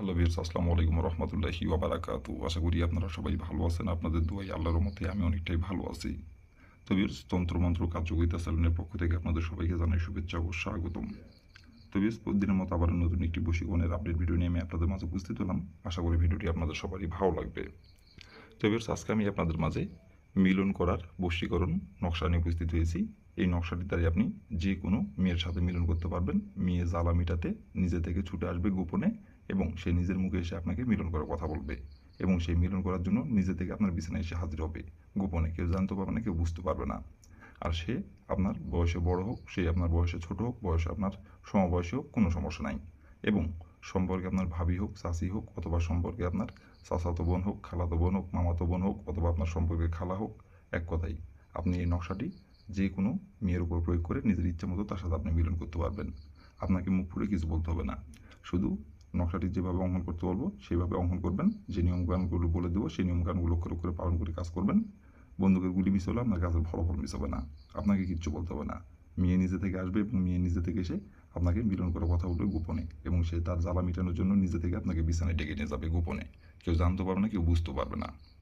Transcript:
Hello বিয়ার্স আসসালামু আলাইকুম রহমতুল্লাহি ওবারাকাতু আশা করি আপনারা সবাই ভালো আছেন। আপনাদের দোয়াই আল্লাহর মতে আমি অনেকটাই ভালো আছি। তো বিয়ার্স তন্ত্রমন্ত্র কার্যকরিতা স্যালনের পক্ষ থেকে আপনাদের সবাইকে জানাই শুভেচ্ছা ও স্বাগতম। তো বিয়ার্স প্রতিদিনের মতো আবার নতুন একটি বশীকরণের আপডেট ভিডিও নিয়ে আমি আপনাদের মাঝে উপস্থিত হলাম। আশা করি ভিডিওটি আপনাদের সবারই ভালো লাগবে। তো বিয়ার্স আজকে আমি আপনাদের মাঝে মিলন করার বশীকরণ নকশা নিয়ে উপস্থিত হয়েছি। এই নকশাটির দ্বারা আপনি যে কোনো মেয়ের সাথে মিলন করতে পারবেন। মেয়ে জ্বালা মিটাতে নিজে থেকে ছুটে আসবে গোপনে এবং সে নিজের মুখে এসে আপনাকে মিলন করার কথা বলবে এবং সেই মিলন করার জন্য নিজে থেকে আপনার বিছানায় এসে হাজির হবে। গোপনে কেউ জানতে পারবে না, কেউ বুঝতে পারবে না। আর সে আপনার বয়সে বড় হোক, সে আপনার বয়সে ছোট হোক, বয়সে আপনার সমবয়সী হোক, কোনো সমস্যা নাই। এবং সম্পর্কে আপনার ভাবি হোক, চাচি হোক, অথবা সম্পর্কে আপনার চাচাতো বোন হোক, খালাতো বোন হোক, মামাতো বোন হোক, অথবা আপনার সম্পর্কে খালা হোক, এক কথাই। আপনি এই নকশাটি যে কোনো মেয়ের উপর প্রয়োগ করে নিজের ইচ্ছা মতো তার সাথে আপনি মিলন করতে পারবেন। আপনাকে মুখ ফুলে কিছু বলতে হবে না। শুধু নকশাটি যেভাবে অঙ্কন করতে বলব, সেইভাবে অঙ্কন করবেন। যে নিয়মকানুনগুলো বলে দেবো, সেই নিয়মকানুনগুলো লক্ষ্য লক্ষ্য করে পালন করে কাজ করবেন। বন্দুকের গুলি মিস হলে আপনার কাজের ফলাফল মিস হবে না। আপনাকে কিচ্ছু বলতে হবে না। মেয়ে নিজে থেকে আসবে এবং মেয়ে নিজে থেকে এসে আপনাকে মিলন করার কথা বলবে গোপনে এবং সে তার জ্বালা মেটানোর জন্য নিজে থেকে আপনাকে বিছানায় ডেকে নিয়ে যাবে গোপনে। কেউ জানতে পারবে না, কেউ বুঝতে পারবে না।